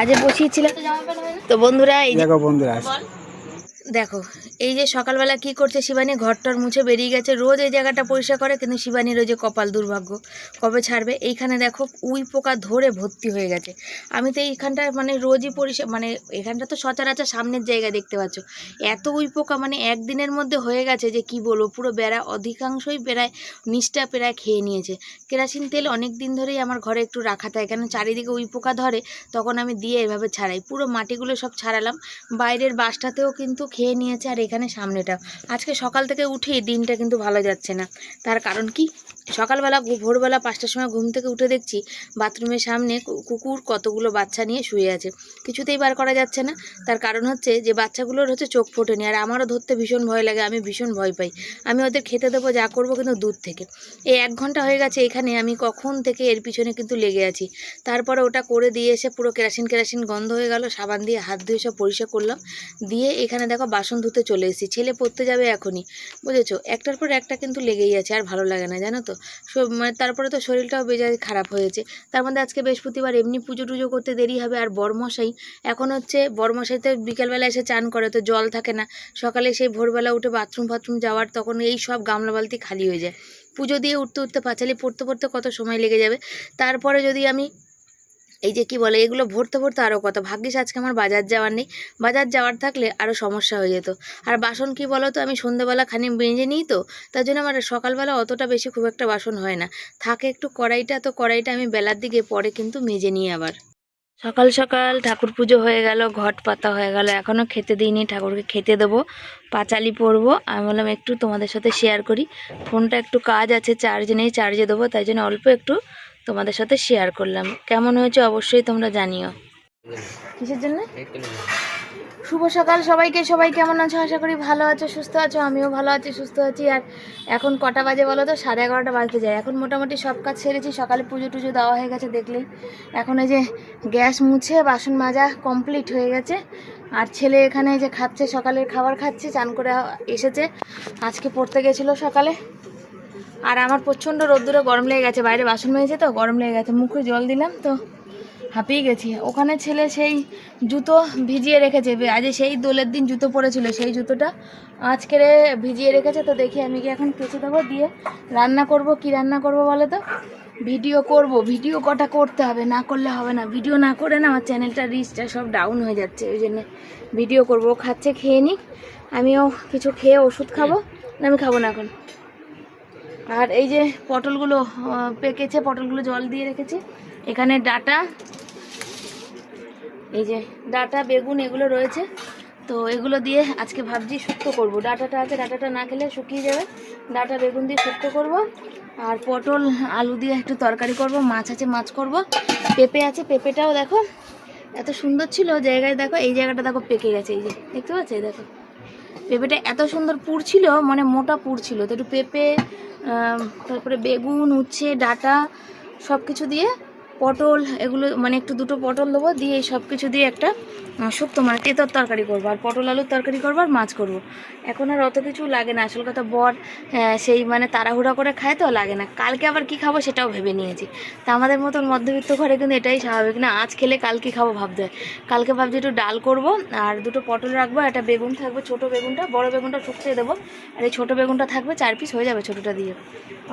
আজ বসিয়েছিলাম। তো বন্ধুরা এই দেখো বন্ধুরা দেখো, এই যে সকালবেলা কি করছে শিবানী, ঘরটর মুছে বেরিয়ে গেছে। রোজ এই জায়গাটা পরিষ্কার করে, কিন্তু শিবানীর ওই যে কপাল দুর্ভাগ্য। কবে ছাড়বে? এইখানে দেখো, উই পোকা ধরে ভর্তি হয়ে গেছে। আমি তো এইখানটা মানে রোজই পরিষ্কার মানে এখানটা তো সচরাচর সামনের জায়গা দেখতে পাচ্ছ। এত উই পোকা মানে একদিনের মধ্যে হয়ে গেছে যে কি বলব, পুরো বেড়া অধিকাংশই প্রায় নিচটা প্রায় খেয়ে নিয়েছে। কেরাসিন তেল অনেক দিন ধরেই আমার ঘরে একটু রাখা থাকে, কেন চারিদিকে উই পোকা ধরে, তখন আমি দিয়ে এভাবে ছাড়াই। পুরো মাটিগুলো সব ছাড়ালাম। বাইরের বাসটাতেও কিন্তু খেয়ে নিয়েছে আর এখানে সামনেটা। আজকে সকাল থেকে উঠেই দিনটা কিন্তু ভালো যাচ্ছে না। তার কারণ কি? সকালবেলা ভোরবেলা পাঁচটার সময় ঘুম থেকে উঠে দেখছি বাথরুমের সামনে কুকুর কতগুলো বাচ্চা নিয়ে শুয়ে আছে। কিছুতেই বার করা যাচ্ছে না। তার কারণ হচ্ছে যে বাচ্চাগুলোর হচ্ছে চোখ ফোটেনি আর আমারও ধরতে ভীষণ ভয় লাগে, আমি ভীষণ ভয় পাই। আমি ওদের খেতে দেবো, যা করব কিন্তু দূর থেকে। এই এক ঘণ্টা হয়ে গেছে এখানে আমি কখন থেকে এর পিছনে কিন্তু লেগে আছি। তারপরে ওটা করে দিয়ে এসে পুরো কেরাসিন কেরাসিন গন্ধ হয়ে গেল, সাবান দিয়ে হাত ধুয়ে সব পরিষ্কার করলাম। দিয়ে এখানে দেখো বাসন ধুতে চলে এসেছি। ছেলে পড়তে যাবে এখনই, বুঝেছ? একটার পর একটা কিন্তু লেগেই আছে, আর ভালো লাগে না, জানো তো? মানে তারপরে তো শরীরটাও বেজায় খারাপ হয়েছে। তার মধ্যে আজকে বৃহস্পতিবার এমনি পুজো টুজো করতে দেরি হবে, আর বরমশাই, এখন হচ্ছে বরমশাই তো বিকালবেলা এসে চান করে, তো জল থাকে না। সকালে সেই ভোরবেলা উঠে বাথরুম ফাথরুম যাওয়ার, তখন এই সব গামলা বালতি খালি হয়ে যায়। পুজো দিয়ে উঠতে উঠতে পাঁচালি পড়তে পড়তে কত সময় লেগে যাবে? তারপরে যদি আমি এই যে কি বলে, এগুলো ভরতে ভরতে আরও কত? ভাগ্যিস আজকে আমার বাজার যাওয়ার নেই। বাজার যাওয়ার থাকলে আরও সমস্যা হয়ে যেত। আর বাসন কি বলো তো, আমি সন্ধ্যেবেলা খানি বেঁজে নিই তো, তার জন্য আমার সকালবেলা অতটা বেশি খুব একটা বাসন হয় না। থাকে একটু কড়াইটা, তো কড়াইটা আমি বেলার দিকে পরে কিন্তু মেজে নিই আবার। সকাল সকাল ঠাকুর পুজো হয়ে গেল, ঘট পাতা হয়ে গেল এখনও খেতে দিইনি, ঠাকুরকে খেতে দেবো। পাঁচালি পরবো, আমি বললাম একটু তোমাদের সাথে শেয়ার করি। ফোনটা একটু কাজ আছে চার্জ নেই চার্জে দেবো, তাই জন্য অল্প একটু তোমাদের সাথে শেয়ার করলাম। কেমন হয়েছে অবশ্যই তোমরা জানিও। কিসের জন্য? শুভ সকাল সবাইকে। সবাই কেমন আছো? আশা করি ভালো আছো, সুস্থ আছো। আমিও ভালো আছি, সুস্থ আছি। আর এখন কটা বাজে বলো তো? সাড়ে এগারোটা বাজতে যায়। এখন মোটামুটি সব কাজ সেরেছি। সকালে পুজো টুজো দেওয়া হয়ে গেছে দেখলেই। এখন এই যে গ্যাস মুছে, বাসন মাজা কমপ্লিট হয়ে গেছে। আর ছেলে এখানে যে খাচ্ছে, সকালের খাবার খাচ্ছে, চান করে এসেছে। আজকে পড়তে গেছিল সকালে। আর আমার প্রচণ্ড রোদ্দুরে গরম লেগে গেছে, বাইরে বাসন মেজেছে তো, গরম লেগে গেছে, মুখে জল দিলাম তো, হাঁপিয়ে গেছি। ওখানে ছেলে সেই জুতো ভিজিয়ে রেখেছে আজ সেই দোলের দিন জুতো পরেছিল সেই জুতোটা। আজকে ভিজিয়ে রেখেছে তো দেখি আমি কি এখন কেচে দেবো, দিয়ে রান্না করব, কি রান্না করব বলে তো? ভিডিও করব, ভিডিও কটা করতে হবে, না করলে হবে না। ভিডিও না করে না আমার চ্যানেলটা রিচটা সব ডাউন হয়ে যাচ্ছে, ওই জন্যে ভিডিও করব। খাচ্ছে, খেয়ে নিই আমিও কিছু খেয়ে ওষুধ খাব, না আমি খাব না এখন। আর এই যে পটলগুলো পেকেছে, পটলগুলো জল দিয়ে রেখেছি। এখানে ডাটা, এই যে ডাটা, বেগুন এগুলো রয়েছে। তো এগুলো দিয়ে আজকে ভাবছি শুক্তো করব। ডাটাটা আছে, ডাটাটা না খেলে শুকিয়ে যাবে। ডাটা, বেগুন দিয়ে শুক্তো করব। আর পটল, আলু দিয়ে একটু তরকারি করব, মাছ আছে, মাছ করব। পেঁপে আছে, পেঁপেটাও দেখো, এত সুন্দর ছিল জায়গায়, দেখো, এই জায়গাটা দেখো পেকে গেছে, এই যে, দেখতে পাচ্ছ? দেখো। পেঁপেটা এত সুন্দর পুর ছিল মানে মোটা পুর ছিল। তো একটু পেঁপে তারপরে বেগুন, উচ্ছে, ডাটা সব কিছু দিয়ে পটল এগুলো মানে একটু দুটো পটল দেবো দিয়ে এই সব কিছু দিয়ে একটা শুক্তো মানে তেতর তরকারি করব আর পটল আলুর তরকারি করব আর মাছ করব। এখন আর অত কিছু লাগে না আসল কথা বর আহ, সেই মানে তাড়াহুড়া করে খায় তো লাগে না। কালকে আবার কি খাব সেটাও ভেবে নিয়েছি। তা আমাদের মতন মধ্যবিত্ত ঘরে কিন্তু এটাই স্বাভাবিক না আজ খেলে কাল কি খাব ভাবতে হয়। কালকে ভাবছি একটু ডাল করব আর দুটো পটল রাখব একটা বেগুন থাকবে ছোট বেগুনটা বড় বেগুনটা শুকিয়ে দেবো আর এই ছোটো বেগুনটা থাকবে চার পিস হয়ে যাবে ছোটোটা দিয়ে।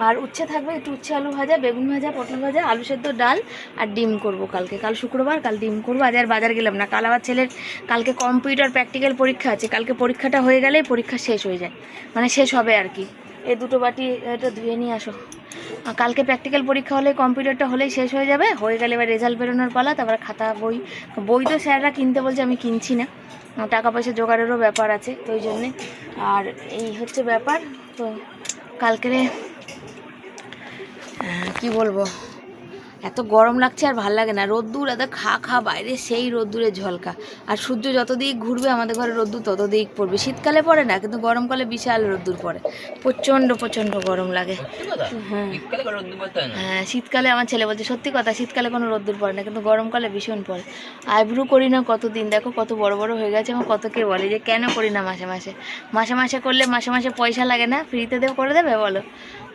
আর উচ্ছে থাকবে একটু উচ্ছে আলু ভাজা বেগুন ভাজা পটল ভাজা আলু সেদ্ধ ডাল আর ডিম করব কালকে। কাল শুক্রবার কাল ডিম করব। আজ আর বাজার গেলাম না। কাল আবার ছেলের কালকে কম্পিউটার প্র্যাকটিক্যাল পরীক্ষা আছে। কালকে পরীক্ষাটা হয়ে গেলেই পরীক্ষা শেষ হয়ে যায়। মানে শেষ হবে আর কি। এই দুটো বাটি এটা ধুয়ে নিয়ে আসো। কালকে প্র্যাকটিক্যাল পরীক্ষা হলে কম্পিউটারটা হলেই শেষ হয়ে যাবে। হয়ে গেলে এবার রেজাল্ট বেরোনোর পালা তারপরে খাতা বই। বই তো স্যাররা কিনতে বলছে আমি কিনছি না। টাকা পয়সা জোগাড়েরও ব্যাপার আছে তো ওই জন্যে। আর এই হচ্ছে ব্যাপার তো কালকেরে আহ, কি বলব? এত গরম লাগছে আর ভালো লাগে না। রোদ্দুর এত খা খা বাইরে সেই রোদ্দুরে ঝলকা। আর সূর্য যত দিক ঘুরবে আমাদের ঘরে রোদ্দুর তত দিক পড়বে। শীতকালে পড়ে না কিন্তু গরমকালে বিশাল রোদ্দুর পড়ে। প্রচণ্ড প্রচণ্ড গরম লাগে। হ্যাঁ। হ্যাঁ শীতকালে আমার ছেলে বলছে সত্যি কথা শীতকালে কোনো রোদ্দুর পড়ে না কিন্তু গরমকালে ভীষণ পড়ে। আইব্রু করি না কতদিন দেখো কত বড় বড় হয়ে গেছে আমার কত কে বলে যে কেন করি না মাসে মাসে? মাসে মাসে করলে মাসে মাসে পয়সা লাগে না? ফ্রিতে দেবে করে দেবে বলো।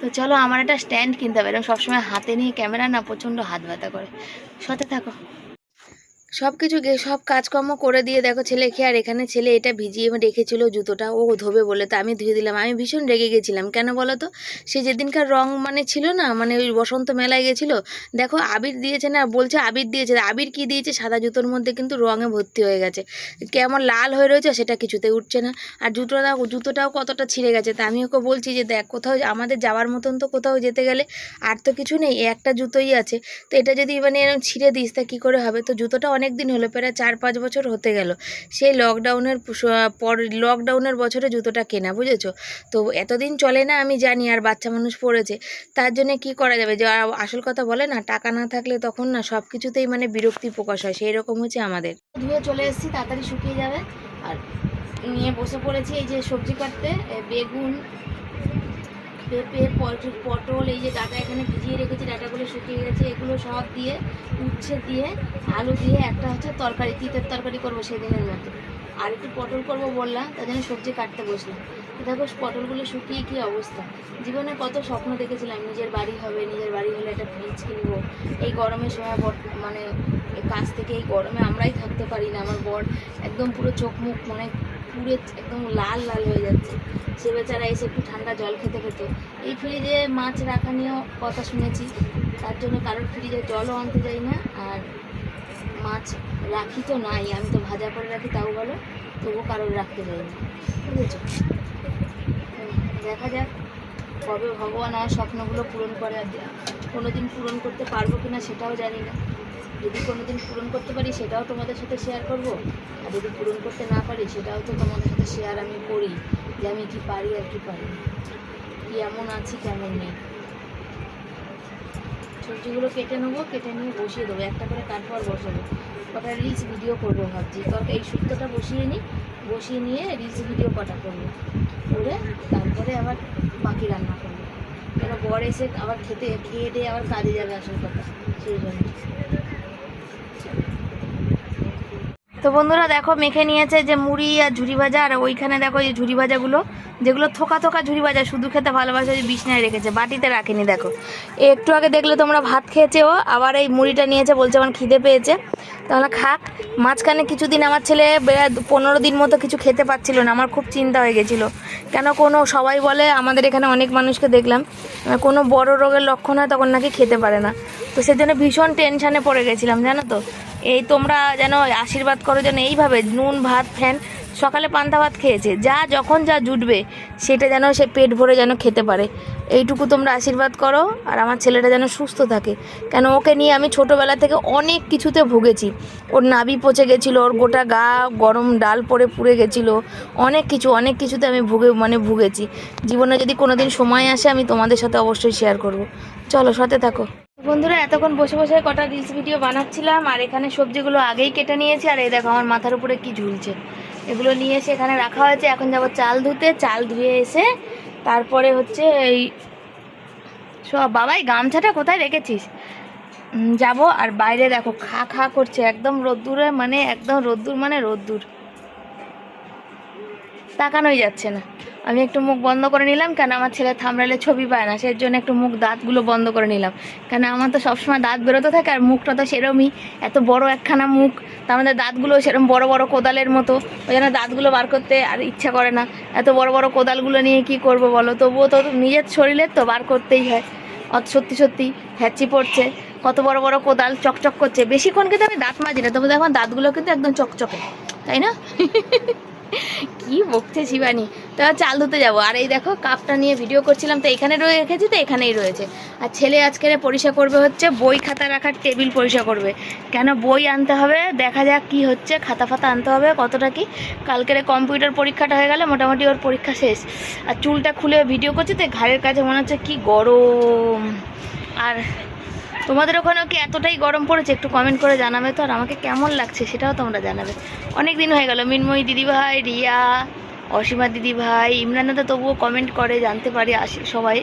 তো চলো আমার একটা স্ট্যান্ড কিনতে হবে। এরকম সবসময় হাতে নিয়ে ক্যামেরা না, প্রচণ্ড হাত ব্যথা করে। সাথে থাকো। সব কিছু সব কাজকর্ম করে দিয়ে দেখো ছেলেকে আর এখানে ছেলে এটা ভিজিয়ে রেখেছিল জুতোটা, ও ধোবে বলে তো আমি ধুয়ে দিলাম। আমি ভীষণ রেগে গেছিলাম। কেন বলো তো? সে যেদিনকার রং মানে ছিল না মানে ওই বসন্ত মেলায় গেছিল, দেখো আবির দিয়েছে না, বলছে আবির দিয়েছে আবির কি দিয়েছে? সাদা জুতোর মধ্যে কিন্তু রঙে ভর্তি হয়ে গেছে। কেমন লাল হয়ে রয়েছে সেটা কিছুতে উঠছে না। আর জুতোটা, জুতোটাও কতটা ছিঁড়ে গেছে তা আমি ওকে বলছি যে দেখ, কোথাও আমাদের যাওয়ার মতন তো কোথাও যেতে গেলে আর তো কিছু নেই, একটা জুতোই আছে। তো এটা যদি মানে এরকম ছিঁড়ে দিস, তা কী করে হবে? তো জুতোটা অনেক দিন হলো, প্রায় চার পাঁচ বছর হতে গেল। সেই লকডাউনের পর লকডাউনের বছরে জুতোটা কেনা, বুঝেছ? তো এতদিন চলে না, আমি জানি আর বাচ্চা মানুষ পড়েছে। তার জন্য কি করা যাবে? যে আসল কথা বলে না, টাকা না থাকলে তখন না সব কিছুতেই মানে বিরক্তি প্রকাশ হয় সেই রকম হচ্ছে আমাদের। ধুয়ে চলে এসেছি, তাড়াতাড়ি শুকিয়ে যাবে। আর নিয়ে বসে পড়েছি, এই যে সবজি কাটতে বেগুন পেঁপে, পট- পটল, এই যে ডাটা এখানে ভিজিয়ে রেখেছি, ডাটাগুলো শুকিয়ে গেছে, এগুলো সব দিয়ে, উচ্ছে দিয়ে, আলু দিয়ে একটা হচ্ছে তরকারি, তিতের তরকারি করব সেদিনের মতো। আর একটু পটল করব বললাম, তার জন্য সবজি কাটতে বসলাম। দেখো পটলগুলো শুকিয়ে কী অবস্থা। জীবনে কত স্বপ্ন দেখেছিলাম, নিজের বাড়ি হবে, নিজের বাড়ি হলে একটা ফ্রিজ কিনবো। এই গরমের সময় মানে কাছ থেকে এই গরমে আমরাই থাকতে পারি না। আমার বর একদম পুরো চোখ মুখ মানে পুরে একদম লাল লাল হয়ে যাচ্ছে। সে বেচারা এসে একটু ঠান্ডা জল খেতে খেতে এই ফ্রিজে মাছ রাখা নিয়েও কথা শুনেছি। তার জন্য কারোর ফ্রিজে জলও আনতে যাই না, আর মাছ রাখি তো নাই। আমি তো ভাজা করে রাখি, তাও বলো। তবুও কারোর রাখতে যাই না। বুঝেছ? দেখা যাক। কবে ভগবান আমার স্বপ্নগুলো পূরণ করে আর কোনো দিন পূরণ করতে পারব কি না সেটাও জানি না। যদি কোনো দিন পূরণ করতে পারি, সেটাও তোমাদের সাথে শেয়ার করব। আর যদি পূরণ করতে না পারি, সেটাও তো তোমাদের সাথে শেয়ার আমি করি যে আমি কি পারি আর কি পারি কি এমন আছি, কেমন নেই। সবজিগুলো কেটে নেব, কেটে নিয়ে বসিয়ে দেবো, একটা করে তারপর বসাবো। কটা রিলস ভিডিও করব ভাবছি। তরকা এই সুক্তটা বসিয়ে নিই বসিয়ে নিয়ে রিলস ভিডিও কটা করব? করে তারপরে আবার বাকি রান্না করব। কেন বর এসে আবার খেতে, খেয়ে দিয়ে আবার কাজে যাবে আসল কথা, সেই জন্য। তো বন্ধুরা দেখো মেখে নিয়েছে যে মুড়ি আর ঝুড়ি ভাজা, আর ওইখানে দেখো যে ঝুড়ি ভাজাগুলো, যেগুলো থোকা থোকা ঝুড়ি ভাজা, শুধু খেতে ভালোবাসে ওই বিছনায় রেখেছে, বাটিতে রাখেনি দেখো। একটু আগে দেখলে তোমরা ভাত খেয়েছে ও আবার এই মুড়িটা নিয়েছে বলছে আমার খিদে পেয়েছে। তাহলে খাক। মাঝখানে কিছুদিন আমার ছেলে পনেরো দিন মতো কিছু খেতে পাচ্ছিল না, আমার খুব চিন্তা হয়ে গেছিল। কেন কোনো, সবাই বলে, আমাদের এখানে অনেক মানুষকে দেখলাম। কোনো বড় রোগের লক্ষণ হয় তখন নাকি খেতে পারে না। তো সেজন্য ভীষণ টেনশানে পড়ে গেছিলাম, জানো তো? এই তোমরা যেন আশীর্বাদ করো যেন এইভাবে নুন, ভাত, ফ্যান সকালে পান্তা ভাত খেয়েছে। যা যখন যা জুটবে, সেটা যেন সে পেট ভরে যেন খেতে পারে। এইটুকু তোমরা আশীর্বাদ করো আর আমার ছেলেটা যেন সুস্থ থাকে। কেন ওকে নিয়ে আমি ছোটোবেলা থেকে অনেক কিছুতে ভুগেছি। ওর নাবি পচে গেছিল, ওর গোটা গা গরম ডাল পরে পুড়ে গেছিল। অনেক কিছু, অনেক কিছুতে আমি ভুগে মানে ভুগেছি। জীবনে যদি কোনো দিন সময় আসে, আমি তোমাদের সাথে অবশ্যই শেয়ার করব। চলো, সাথে থাকো। বন্ধুরা, এতক্ষণ বসে বসে কটা রিলস ভিডিও বানাচ্ছিলাম, আর এখানে সবজিগুলো আগেই কেটে নিয়েছি, আর এই দেখো আমার মাথার উপরে কি ঝুলছে। এগুলো নিয়ে এসে এখানে রাখা হয়েছে। এখন যাব চাল ধুতে। চাল ধুয়ে এসে তারপরে হচ্ছে এই সব বাবাই, গামছাটা কোথায় রেখেছিস? যাব আর বাইরে দেখো, খা খা করছে। একদম রোদ্দুরে মানে একদম রোদ্দুর মানে রোদ্দুর। তাকানোই যাচ্ছে না। আমি একটু মুখ বন্ধ করে নিলাম, কেন আমার ছেলে থামড়ালে ছবি পায় না সেই জন্য একটু মুখ দাঁতগুলো বন্ধ করে নিলাম। কেন আমার তো সবসময় দাঁত বেরোতে থাকে আর মুখটা তো সেরমই, এত বড় একখানা মুখ তা আমাদের দাঁতগুলো সেরম বড় বড় কোদালের মতো, ওই জন্য দাঁতগুলো বার করতে আর ইচ্ছা করে না। এত বড় বড় কোদালগুলো নিয়ে কি করব বলো? তবুও তো নিজের শরীরের তো বার করতেই হয়। অত সত্যি সত্যি হ্যাচি পড়ছে, কত বড় বড় কোদাল চকচক করছে। বেশিক্ষণ কিন্তু আমি দাঁত মাজি না, তবু দেখো দাঁতগুলো কিন্তু একদম চকচকে, তাই না? কি বকছে শিবানী? তো চাল ধুতে যাব। আর এই দেখো, কাপটা নিয়ে ভিডিও করছিলাম, তো এখানে রয়ে রেখেছি, তো এখানেই রয়েছে। আর ছেলে আজকের পরিষ্কার করবে হচ্ছে, বই খাতা রাখার টেবিল পরিষ্কার করবে। কেন বই আনতে হবে? দেখা যাক কি হচ্ছে, খাতা ফাতা আনতে হবে, কতটা কি। কালকের কম্পিউটার পরীক্ষাটা হয়ে গেলে মোটামুটি ওর পরীক্ষা শেষ। আর চুলটা খুলে ভিডিও করছি, তো ঘাড়ের কাছে মনে হচ্ছে কি গরম। আর তোমাদের ওখানেও কি এতটাই গরম পড়েছে? একটু কমেন্ট করে জানাবে তো, আর আমাকে কেমন লাগছে সেটাও তোমরা জানাবে। অনেক দিন হয়ে গেল, মিনময়ী দিদিভাই, রিয়া, অসীমা দিদিভাই ইমরান দাদা তবুও কমেন্ট করে, জানতে পারি আসি সবাই।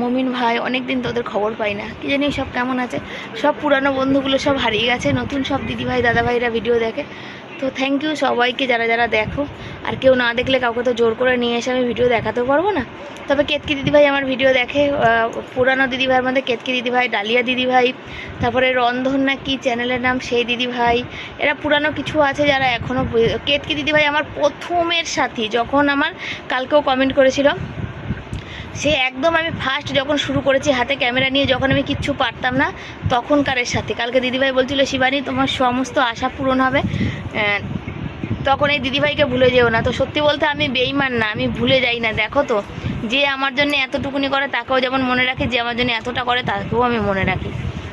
মমিন ভাই, অনেক দিন তোদের খবর পাই না। কি জানি সব কেমন আছে? সব পুরানো বন্ধুগুলো সব হারিয়ে গেছে, নতুন সব দিদিভাই, দাদাভাইরা ভিডিও দেখে। তো থ্যাংক ইউ সবাইকে যারা যারা দেখো। আর কেউ না দেখলে কাউকে তো জোর করে নিয়ে এসে আমি ভিডিও দেখাতেও পারব না। তবে কেতকি দিদিভাই আমার ভিডিও দেখে পুরানো দিদিভাইয়ের মধ্যে কেতকি দিদিভাই, ডালিয়া দিদিভাই, তারপরে রন্ধন না কি চ্যানেলের নাম, সেই দিদিভাই, এরা পুরানো কিছু আছে যারা এখনও কেতকি দিদিভাই আমার প্রথমের সাথী, যখন আমার কালকেও কমেন্ট করেছিল। সে একদম আমি ফার্স্ট যখন শুরু করেছি হাতে ক্যামেরা নিয়ে যখন আমি কিচ্ছু পারতাম না, তখনকারের সাথে। কালকে দিদিভাই বলছিল, শিবানী, তোমার সমস্ত আশা পূরণ হবে। তখন এই দিদিভাইকে ভুলে যেও না। তো সত্যি বলতে আমি বেইমান না, আমি ভুলে যাই না। দেখো তো, যে আমার জন্য এতটুকুনি করে, তাকেও যেমন মনে রাখি, যে আমার জন্য এতটা করে, তাকেও আমি মনে রাখি।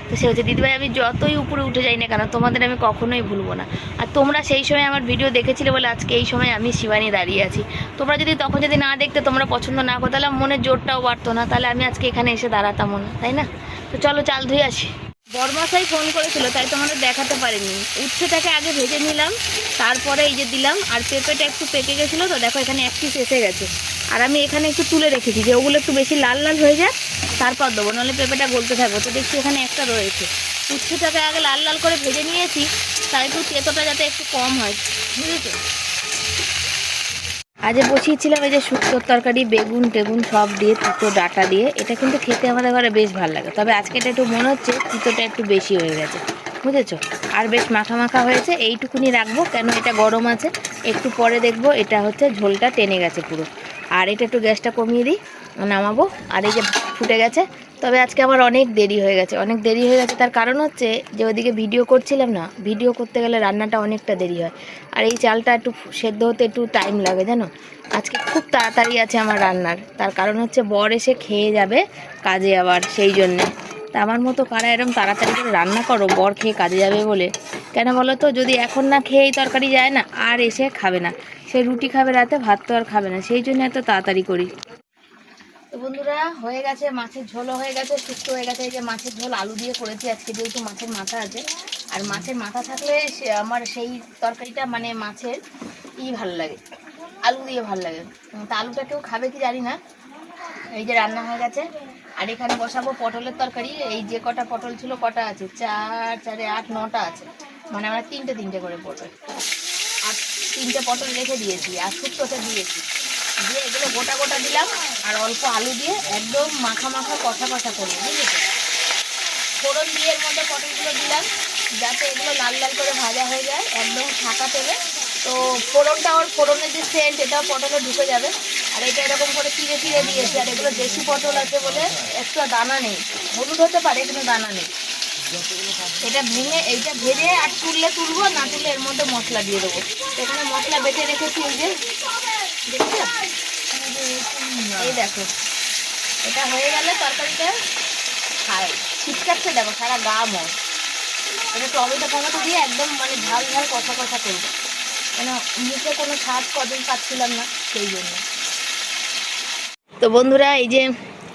তো সে হচ্ছে দিদিভাই, আমি যতই উপরে উঠে যাই না কেন, তোমাদের আমি কখনোই ভুলবো না। আর তোমরা সেই সময় আমার ভিডিও দেখেছিলে বলে আজকে এই সময় আমি শিবানী দাঁড়িয়ে আছি। তোমরা যদি তখন যদি না দেখতে, তোমরা পছন্দ না করো, তাহলে মনের জোরটাও বাড়তো না। তাহলে আমি আজকে এখানে এসে দাঁড়াতামও না, তাই না? তো চলো, চাল ধুয়ে আসি। বরমাসাই ফোন করেছিল, তাই তোমাদের দেখাতে পারিনি। উচ্ছেটাকে আগে ভেজে নিলাম, তারপরে এই যে দিলাম, আর পেঁপেটা একটু পেকে গেছিল তো, দেখো এখানে এক পিস এসে গেছে। আর আমি এখানে একটু তুলে রেখেছি, যে ওগুলো একটু বেশি লাল লাল হয়ে যায় তারপর দেবো নাহলে পেঁপেটা গলতে থাকব। তো দেখছি এখানে একটা রয়েছে। উচ্ছেটাকে আগে লাল লাল করে ভেজে নিয়েছি তার একটু তেতোটা যাতে একটু কম হয়। বুঝেছ? আজে বসিয়েছিলাম এই যে শুক্তোর তরকারি, বেগুন টেগুন সব দিয়ে, তিতো ডাটা দিয়ে। এটা কিন্তু খেতে আমাদের ঘরে বেশ ভালো লাগে। তবে আজকে এটা একটু মনে হচ্ছে, তিতোটা একটু বেশি হয়ে গেছে। বুঝেছ? আর বেশ মাখা মাখা হয়েছে, এইটুকুনি রাখব, কেন এটা গরম আছে। একটু পরে দেখব, এটা হচ্ছে ঝোলটা টেনে গেছে পুরো। আর এটা একটু গ্যাসটা কমিয়ে দিই, নামাবো। আর এই যে ফুটে গেছে। তবে আজকে আমার অনেক দেরি হয়ে গেছে। অনেক দেরি হয়ে গেছে। তার কারণ হচ্ছে যে ওদিকে ভিডিও করছিলাম না ভিডিও করতে গেলে রান্নাটা অনেকটা দেরি হয়। আর এই চালটা একটু সেদ্ধ হতে একটু টাইম লাগে, জানো? আজকে খুব তাড়াতাড়ি আছে আমার রান্নার। তার কারণ হচ্ছে বর এসে খেয়ে যাবে কাজে আবার সেই জন্যে। তা আমার মতো কারা এরম তাড়াতাড়ি করে রান্না করো, বর খেয়ে কাজে যাবে বলে? কেন বলো তো? যদি এখন না খেয়েই তরকারি যায় না, আর এসে খাবে না। সে রুটি খাবে রাতে, ভাত তো আর খাবে না। সেই জন্য এত তাড়াতাড়ি করি। বন্ধুরা, হয়ে গেছে, মাছের ঝোলও হয়ে গেছে, শুক্তো হয়ে গেছে, এই যে মাছের ঝোল, আলু দিয়ে করেছি আজকে, যেহেতু মাছের মাথা আছে। আর মাছের মাথা থাকলে আমার সেই তরকারিটা মানে মাছের ই ভালো লাগে, আলু দিয়ে ভালো লাগে। তা আলুটা কেউ খাবে কি জানি না, এই যে রান্না হয়ে গেছে। আর এখানে বসাবো পটলের তরকারি, এই যে কটা পটল ছিল, কটা আছে? চার, চারে আট, নটা আছে। মানে আমরা তিনটে তিনটে করে পটল। আর তিনটে পটল রেখে দিয়েছি, আর শুক্তোতে দিয়েছি। দিয়ে এগুলো গোটা গোটা দিলাম আর অল্প আলু দিয়ে একদম মাখা মাখা কষা কষা করব, বুঝেছ? ফোড়ন দিয়ে এর মধ্যে পটলগুলো দিলাম, যাতে এগুলো লাল লাল করে ভাজা হয়ে যায়, একদম ফাঁকা তেলে। তো ফোড়নটা ওর ফোড়নের যে সেন্ট এটাও পটলে ঢুকে যাবে। আর এটা এরকম করে চিড়ে চিড়ে দিয়েছি, আর এগুলো দেশি পটল আছে বলে একটু দানা নেই। হলুদ হতে পারে, কিন্তু দানা নেই। এটা ভেঙে, এইটা ভেজে আর তুললে তুলবো, না তুললে এর মধ্যে মশলা দিয়ে দেবো। এখানে মশলা বেটে রেখেছি যে। এই দেখো। এটা হয়ে গেলে তরকারিটা খায়। ছিটকাচ্ছে দেখো, সারা গা মর। এটা টমেটো টমেটো দিয়ে একদম মানে ঝাল ঝাল কষা কষা করব। কেন, মুখে কোনো স্বাদ কদিন পাচ্ছিলাম না, সেই জন্য। তো বন্ধুরা, এই যে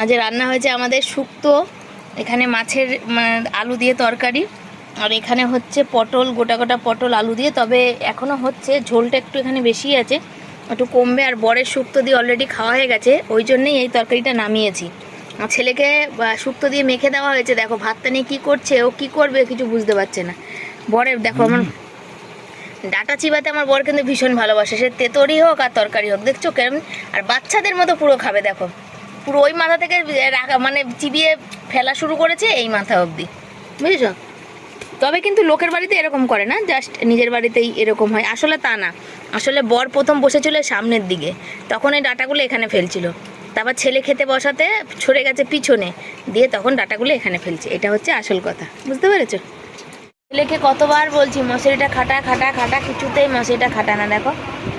আজ রান্না হয়েছে আমাদের শুক্তো, এখানে মাছের আলু দিয়ে তরকারি, আর এখানে হচ্ছে পটল, গোটা গোটা পটল, আলু দিয়ে। তবে এখনও হচ্ছে, ঝোলটা একটু এখানে বেশি আছে। একটু কমবে আর বরের শুক্তো দিয়ে অলরেডি খাওয়া হয়ে গেছে ওই জন্যই এই তরকারিটা নামিয়েছি। আর ছেলেকে বা, শুক্তো দিয়ে মেখে দেওয়া হয়েছে দেখো ভাতটা নিয়ে কী করছে ও কী করবে কিছু বুঝতে পারছে না। বরের দেখো আমার ডাটা চিবাতে আমার বর কিন্তু ভীষণ ভালোবাসে সে তেতরি হোক আর তরকারি হোক দেখছ কেমন? আর বাচ্চাদের মতো পুরো খাবে দেখো। পুরো ওই মাথা থেকে রাখা মানে চিবিয়ে ফেলা শুরু করেছে এই মাথা অবধি। বুঝেছ? তবে কিন্তু লোকের বাড়িতে এরকম করে না জাস্ট নিজের বাড়িতেই এরকম হয়। আসলে তা না। আসলে বর প্রথম বসেছিল সামনের দিকে। তখন এই ডাটাগুলো এখানে ফেলছিল। তারপর ছেলে খেতে বসাতে ছড়ে গেছে পিছনে। দিয়ে তখন ডাটাগুলো এখানে ফেলছে। এটা হচ্ছে আসল কথা। বুঝতে পেরেছ? ছেলেকে কতবার বলছি, মশারিটা খাটা খাটা খাটা, কিছুতেই মশারিটা খাটা না। দেখো,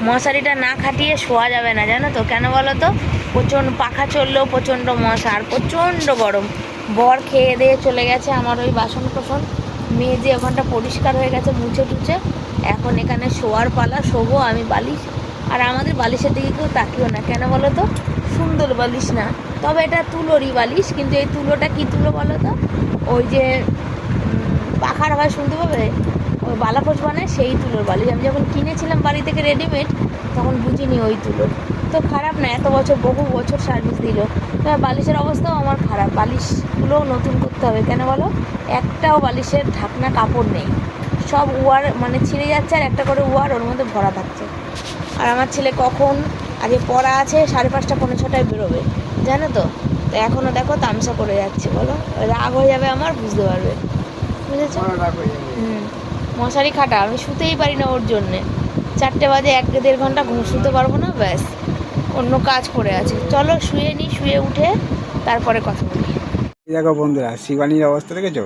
মশারিটা না খাটিয়ে শোয়া যাবে না, জানো তো? কেন বলো তো? প্রচণ্ড পাখা চললেও প্রচণ্ড মশা, আর প্রচণ্ড গরম। বর খেয়ে দিয়ে চলে গেছে আমার ওই বাসন কোসন মেজে ওখানটা পরিষ্কার হয়ে গেছে, মুছে টুছে, এখন এখানে শোয়ার পালা, শোবো আমি বালিশ। আর আমাদের বালিশের দিকে কেউ তাকিও না, কেন বলো তো? সুন্দর বালিশ না। তবে এটা তুলোরই বালিশ, কিন্তু এই তুলোটা কি তুলো বলো তো? ওই যে পাখার আওয়াজ শুনতে পাবে? ওই বালাপোষ বানায় সেই তুলোর বালিশ। আমি যখন কিনেছিলাম বাড়ি থেকে রেডিমেড, তখন বুঝিনি ওই তুলো। তো খারাপ না, এত বছর, বহু বছর সার্ভিস দিল। তবে বালিশের অবস্থাও আমার খারাপ। বালিশগুলোও নতুন করতে হবে। কেন বলো? একটাও বালিশের ঢাকনা কাপড় নেই। সব ওয়ার মানে ছিঁড়ে যাচ্ছে আর একটা করে ওয়ার ওর মধ্যে ভরা থাকছে। আর আমার ছেলে কখন আগে পড়া আছে? সাড়ে পাঁচটা পনেরো ছটায় বেরোবে। জানো তো? তো এখনও দেখো তামসা করে যাচ্ছে বলো? রাগ হয়ে যাবে আমার বুঝতে পারবে। বুঝেছ? হুম। মশারি খাটা আমি শুতেই পারি না ওর জন্যে। চারটে বাজে এক দেড় ঘণ্টা ঘুম শুতে পারব না ব্যাস। অন্য কাজ করে আছে। চলো শুয়ে নিই শুয়ে উঠে তারপরে কথা বলি। দেখো বন্ধুরা, শিবানীর অবস্থা দেখেছ?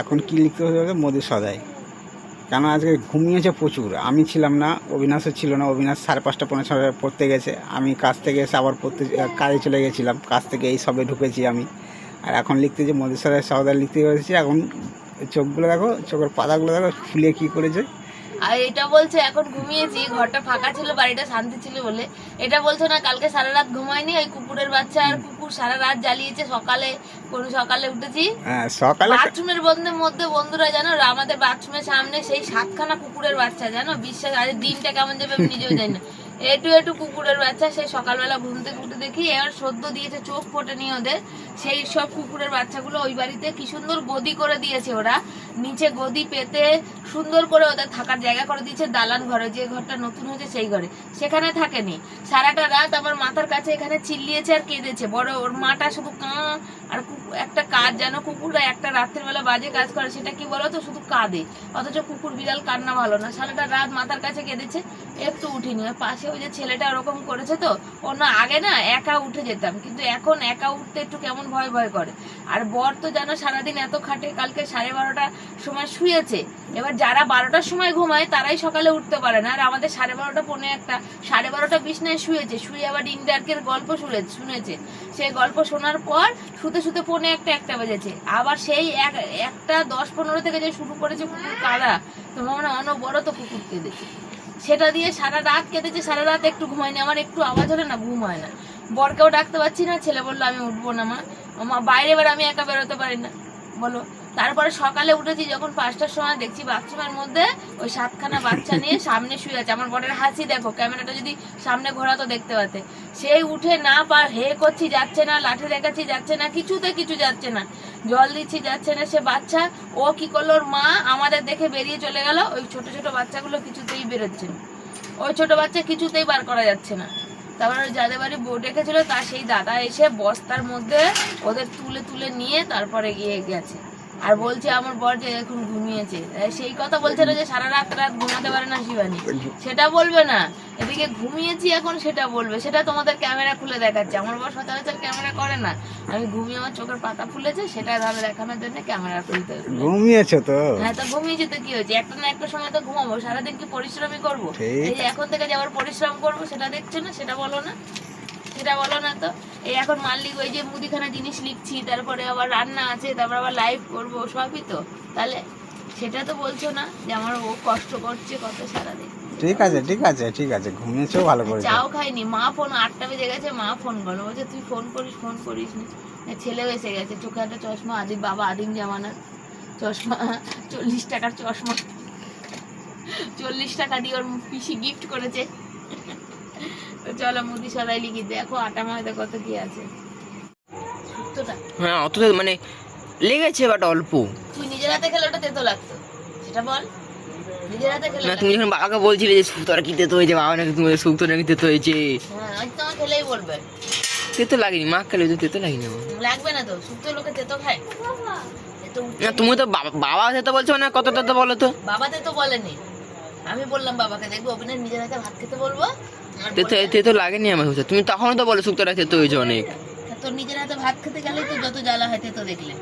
এখন কি লিখতে হবে মোদের সদাই। কেন আজকে ঘুমিয়েছে প্রচুর? আমি ছিলাম না, অবিনাশও ছিল না, অবিনাশ সাড়ে পাঁচটা পনেরো ছটায় পড়তে গেছে। আমি কাজ থেকে এসে আবার পড়তে, কাজে চলে গেছিলাম। কাজ থেকে এই সবে ঢুকেছি আমি। আর এখন লিখতে যে মোদের সদাই সদাই লিখতে পেরেছি এখন চোখগুলো দেখো, চোখের পাতাগুলো দেখো, ফুলে কী করেছে। আর এটা বলছে এখন ঘুমিয়েছি ঘরটা ফাঁকা ছিল বাড়িটা শান্তি ছিল বলে। এটা বলছো না কালকে সারা রাত ঘুমাইনি ওই কুকুরের বাচ্চা আর কুকুর সারা রাত জ্বালিয়েছে সকালে কোন সকালে উঠেছি। হ্যাঁ সকালে বাথরুমের বন্ধের মধ্যে বন্ধুরা জানো আমাদের বাথরুমের সামনে সেই সাতখানা কুকুরের বাচ্চা জানো বিশ্বাস আরে দিনটা কেমন যাবে আমি নিজেও জানি না। একটু একটু কুকুরের বাচ্চা সেই সকালবেলা ঘুম থেকে উঠে দেখি এবার সদ্য দিয়েছে চোখ ফোটেনি ওদের। সেই সব কুকুরের বাচ্চাগুলো ওই বাড়িতে কি সুন্দর গদি করে দিয়েছে ওরা। নিচে গদি পেতে সুন্দর করে ওদের থাকার জায়গা করে দিয়েছে দালান ঘরে, যে ঘরটা নতুন হয়েছে সেই ঘরে। সেখানে থাকেনি। সারাটা রাত আমার মাথার কাছে এখানে চিল্লিয়েছে আর কেঁদেছে। বড় ওর মাটা শুধু কাঁ আর একটা কাজ যেন কুকুররা একটা রাত্রের বেলা বাজে কাজ করে, সেটা কি বলো তো শুধু কাঁদে। অথচ কুকুর বিড়াল কান্না ভালো না। সারাটা রাত মাথার কাছে কেঁদেছে, একটু উঠিনি। আর পাশে ওই যে ছেলেটা ওরকম করেছে তো অন্য আগে না একা উঠে যেতাম। কিন্তু এখন একা উঠতে একটু কেমন ভয় ভয় করে। আর বর তো যেন সারাদিন এত খাটে, কালকে সাড়ে বারোটার সময় শুয়েছে। এবার যারা বারোটার সময় ঘুমায়, তারাই সকালে উঠতে পারে না। আর আমাদের সাড়ে বারোটা, পৌনে একটা, সাড়ে বারোটা বিছনায় শুয়েছে। শুয়ে আবার ইন্ডার্কের গল্প শুনে, শুনেছে। সেই গল্প শোনার পর শুতে শুতে পৌনে একটা একটা বেজেছে। আবার সেই এক, একটা, দশ, পনেরো থেকে যে শুরু করেছে কুকুর কাদা তোমার মানে অনবরত কুকুর কেঁদেছে। সেটা দিয়ে সারা রাত কেঁদেছে, সারা রাত একটু ঘুমায়নি। আমার একটু আওয়াজ হলে না, ঘুম হয় না। বরকেও ডাকতে পারছি না, ছেলে বলল, আমি উঠবো না মা, বাইরে এবার আমি একা বেরোতে পারি না। বলো তারপরে সকালে উঠেছি যখন পাঁচটার সময় দেখছি বাথরুমের মধ্যে ওই সাতখানা বাচ্চা নিয়ে সামনে শুয়ে আছে। আমার বরের হাসি দেখো ক্যামেরাটা যদি সামনে ঘোরাতো দেখতে পাতে সেই উঠে না পার হে করছি যাচ্ছে না লাঠি দেখাচ্ছি যাচ্ছে না কিছুতে কিছু যাচ্ছে না। জল দিচ্ছি যাচ্ছে না সে বাচ্চা। ও কি করল? ওর মা আমাদের দেখে বেরিয়ে চলে গেল। ওই ছোট ছোট বাচ্চাগুলো কিছুতেই বেরোচ্ছে না। ওই ছোট বাচ্চা কিছুতেই বার করা যাচ্ছে না। তারপরে যাদের বাড়ি বউ ডেকেছিল তার সেই দাদা এসে বস্তার মধ্যে ওদের তুলে তুলে নিয়ে তারপরে গিয়ে গেছে। আর বলছে আমার বর যে এখন ঘুমিয়েছে। সেই কথা বলছে না যে সারা রাত রাত ঘুমাতে পারে না শিবানী। সেটা বলবে না। এদিকে ঘুমিয়েছি এখন সেটা বলবে। সেটা তোমাদের ক্যামেরা খুলে দেখাচ্ছে। আমার বর সচরাচর ক্যামেরা করে না। আমি ঘুমিয়ে আমার চোখের পাতা ফুলেছে সেটা ভাবে দেখানোর জন্য ক্যামেরা খুলতে। ঘুমিয়েছো তো? হ্যাঁ তো ঘুমিয়েছি তো কি হয়েছে? একটা না একটা সময় তো ঘুমাবো। সারাদিন কি পরিশ্রমই করব? এই যে এখন থেকে যে আবার পরিশ্রম করব সেটা দেখছ না? সেটা বলো না। সেটা বলো না তো। এই এখন মাল্লিক ওই যে মুদিখানা জিনিস লিখছি তারপরে আবার রান্না আছে তারপর আবার লাইভ করব সবই তো। তাহলে সেটা তো বলছো না যে আমার ও কষ্ট করছে কত সারাদিন। ঠিক আছে ঠিক আছে ঠিক আছে ঘুমিয়েছো ভালো করেছ। চাও খাইনি মা ফোন আটটা বেজে গেছে মা ফোন করল বলছে তুই ফোন করিস ফোন করিস নি। ছেলেও এসে গেছে চোখে একটা চশমা আদিম বাবা আদিম জামানার চশমা চল্লিশ টাকার চশমা। চল্লিশ টাকা দিয়ে ওর পিসি গিফট করেছে। তো চলো মুদি সদাই লিখি দেখো আটা ময়দা কত কি আছে। হ্যাঁ অত মানে লেগেছে বাট অল্প। তুই নিজের হাতে খেলে ওটা তেতো লাগতো। সেটা বল। নিজের হাতে খেলে না তুমি যখন বাবাকে বলছিলে যে সুতোটা কি তেতো হয়েছে বাবা নাকি তুমি সুক্তো নাকি তেতো হয়েছে। হ্যাঁ আজ তো আমার খেলেই বলবে। তেতো লাগেনি মা খেলে তো তেতো লাগেনি লাগবে না তো শুক্তো লোকে তেতো খায়। না তুমি তো বাবা বাবা তেতো বলছো না কত তেতো বলো তো? বাবাতে তো বলেনি। আমি বললাম বাবাকে দেখব নিজের হাতে ভাত খেতে বলব? তেতো তেতো লাগেনি আমার কাছে তুমি তখনও তো বলো শুক্তোটা তেতো হয়েছে অনেক। তোর নিজের হাতে ভাত খেতে গেলেই তো যত জ্বালা হয় তো দেখলে।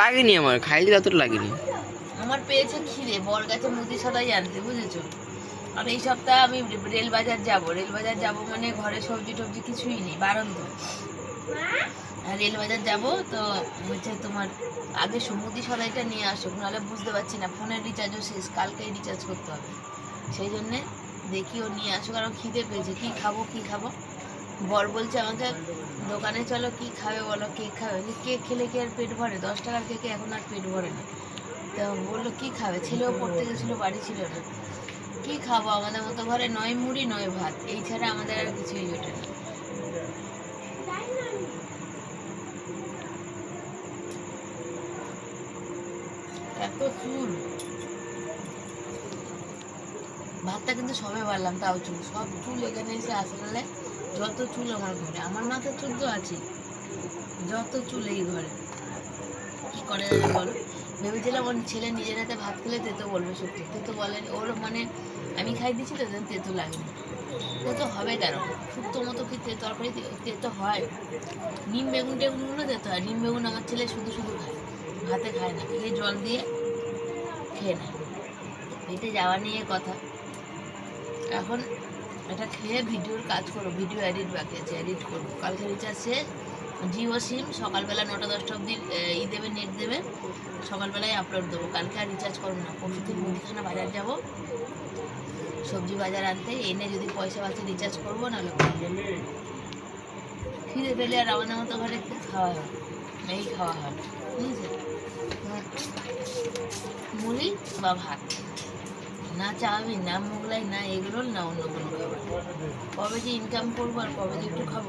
লাগেনি আমার খাইলে ততটা লাগেনি। আমার পেয়েছে খিদে বর গাছে মুদি সদাই আনতে বুঝেছ? আর এই সপ্তাহে আমি রেল বাজার যাব। রেল বাজার যাব মানে ঘরে সবজি টবজি কিছুই নেই বারণ তো আর রেল বাজার যাব তো হচ্ছে তোমার আগে সমুদি সদাইটা নিয়ে আসুক নাহলে বুঝতে পারছি না ফোনের রিচার্জও শেষ কালকেই রিচার্জ করতে হবে। সেই জন্যে দেখি ও নিয়ে আসুক আর খিদে পেয়েছে। কি খাব কি খাব? বর বলছে আমাকে, দোকানে চলো, কি খাবে বলো? কেক খাবে? কেক খেলে কি আর পেট ভরে? দশ টাকার কেকে এখন আর পেট ভরে না। তো বলল, কি খাবে? ছেলেও পড়তে গেছিল, বাড়ি ছিল না। কি খাব? আমাদের মতো ঘরে নয় মুড়ি, নয় ভাত। এই ছাড়া আমাদের আর কিছুই জোটে না। এত চুল। ভাতটা কিন্তু সবে বাড়লাম, তাও চুল। সব চুল এখানে এসে আসলে যত চুল আমার ঘরে, আমার মাথার চুল তো আছে। যত চুল এই ঘরে। কি করে বলো? ভেবেছিলাম ওর ছেলে নিজের হাতে ভাত খেলে তেতো বলবে সত্যি। তেতো বলেন, ওর মানে আমি খাই দিচ্ছি তো তেতো লাগেনি তেতো হবে কেন? শুক্তো মতো কি তে- তরকারি তেতো হয়। নিম বেগুন টেগুনগুলো তেতো হয়? নিম বেগুন আমার ছেলে শুধু শুধু খায়। ভাতে খায় না, খেয়ে জল দিয়ে খেয়ে নেয়। পেটে যাওয়া নিয়ে কথা। এখন এটা খেয়ে ভিডিওর কাজ করো, ভিডিও এডিট বাকি আছে এডিট করব কালকে রিচার্জ শেষ জিও সিম সকালবেলা নটা, দশটা অবধি ই দেবে নেট দেবে, সকালবেলায় আপলোড দেবো। কালকে আর রিচার্জ করব না। পরশু দিন মুদিখানা বাজার যাব। সবজি বাজার আনতে, এনে যদি পয়সা বাঁচে রিচার্জ করব না খিদে পেলে আর আমাদের মতো ঘরে কি খাওয়া হয়? এই খাওয়া হয়। বুঝেছে। মুড়ি বা ভাত। না চাউমিন না মোগলাই, না এগরোল, না অন্য কোনো খাবার। কবে যে ইনকাম করব আর কবে যে একটু খাব,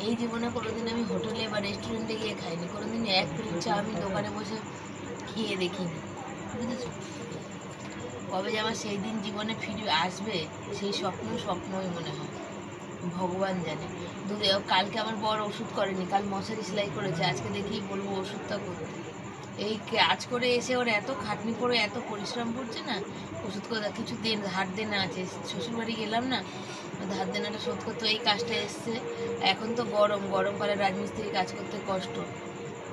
এই জীবনে কোনোদিন আমি হোটেলে বা রেস্টুরেন্টে গিয়ে খাইনি। কোনোদিন এক প্লেট চাউমিন দোকানে বসে খেয়ে দেখিনি। বুঝেছ? কবে যে আমার সেই দিন জীবনে ফিরে আসবে, সেই স্বপ্ন স্বপ্নই মনে হয়। ভগবান জানে। কালকে আমার বড় ওষুধ করেনি, কাল মশারি সেলাই করেছে। আজকে দেখি বলব ওষুধটা করতে। এই কাজ করে এসে ওর এত খাটনি করে এত পরিশ্রম করছে না? ওষুধ করে কিছু দেন ধার দেনা আছে। শ্বশুরবাড়ি গেলাম না, ধার দেনাটা শোধ করতে এই কাজটা এসছে। এখন তো গরম গরমকালে রাজমিস্ত্রি কাজ করতে কষ্ট।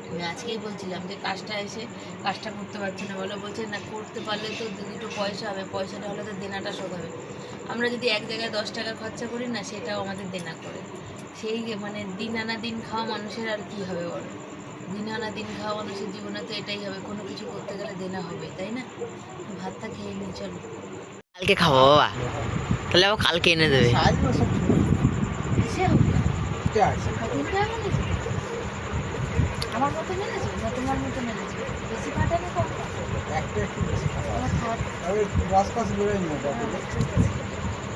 আমি আজকেই বলছিলাম যে কাজটা এসে কাজটা করতে পারছি না। বলে বলছে, না, করতে পারলে তো দুটো পয়সা হবে। পয়সাটা হলে তো দেনাটা শোধ হবে। আমরা যদি এক জায়গায় দশ টাকা খরচা করি না, সেটাও আমাদের দেনা করে। সেই মানে দিন আনা দিন খাওয়া মানুষের আর কি হবে বলো? দিন আনা দিন খাওয়া মানুষের জীবনে তো এটাই হবে কোনো কিছু করতে গেলে দেনা হবে তাই না? ভাতটা খেয়ে নিই চলো। কালকে খাব বাবা। তাহলে আবার কালকে এনে দেবে? আমার মতো মেনেছে? না তোমার মতো মেনেছে? বেশি ফাটানি কম?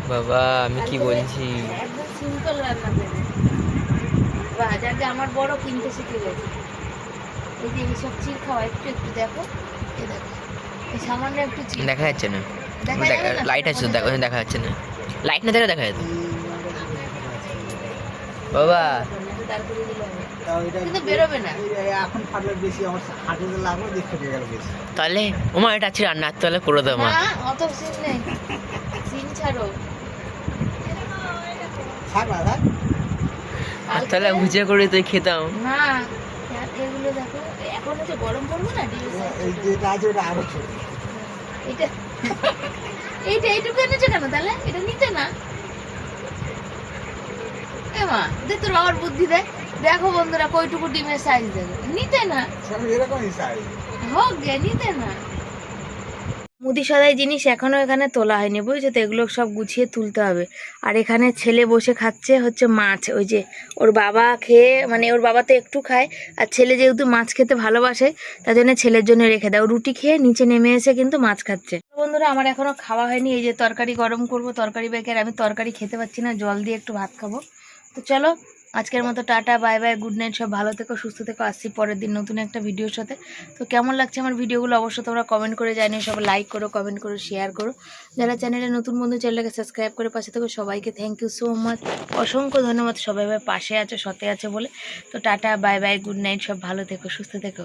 বাবা। আমি কি বলছি? একদম সিম্পল রান্না করে। আমার বড় কিনতে শিখে গেছে। এই এইসব চির খাওয়া একটু একটু দেখো। এ দেখো এই সামান্য একটু চির দেখা যাচ্ছে না। দেখা যাবে না? লাইট আছে দেখো দেখা যাচ্ছে না। লাইট না দেখে দেখা যেত। বাবা। তাহলে ওমা এটা আছে রান্নার তাহলে করে দেবো মা। অত সিন নেই। সিন ছাড়ো। আর তাহলে ভুজে করে তুই খেতাম। না। এগুলো দেখো এখন হচ্ছে গরম পড়ব না এই যে গাজরটা আরও ছোট। এটা এইটা এইটুকু এনেছো কেন তাহলে? এটা নিতে না। এ মা দে তোর বাবার বুদ্ধি দেয় দেখো বন্ধুরা কইটুকু ডিমের সাইজ দেখো নিতে না। এরকমই সাইজ হোক গে নিতে না। মুদি সদাই জিনিস এখনও এখানে তোলা হয়নি, বুঝছ তো? এগুলো সব গুছিয়ে তুলতে হবে। আর এখানে ছেলে বসে খাচ্ছে হচ্ছে মাছ, ওই যে ওর বাবা খেয়ে মানে ওর বাবা তো একটু খায়, আর ছেলে যেহেতু মাছ খেতে ভালোবাসে, তার জন্য ছেলের জন্য রেখে দেয়। রুটি খেয়ে নিচে নেমে এসে কিন্তু মাছ খাচ্ছে। বন্ধুরা, আমার এখনও খাওয়া হয়নি, এই যে তরকারি গরম করব, তরকারি বেকের আমি তরকারি খেতে পাচ্ছি না, জল দিয়ে একটু ভাত খাব। তো চলো আজকের মতো tata, bye bye, good night, সব ভালো থেকো, সুস্থ থেকো, আসছি পরের দিন নতুন একটা ভিডিওর সাথে। তো কেমন লাগছে আমার ভিডিওগুলো অবশ্যই তোমরা কমেন্ট করে জানিও সব লাইক করো কমেন্ট করো শেয়ার করো। যারা চ্যানেলে নতুন বন্ধু চ্যানেলকে সাবস্ক্রাইব করে পাশে থেকো, সবাইকে থ্যাংক ইউ সো মাচ অসংখ্য ধন্যবাদ, সবাই পাশে আছো, সতে আছে বলে। তো tata, bye bye, good night, সব ভালো থেকো, সুস্থ থেকো।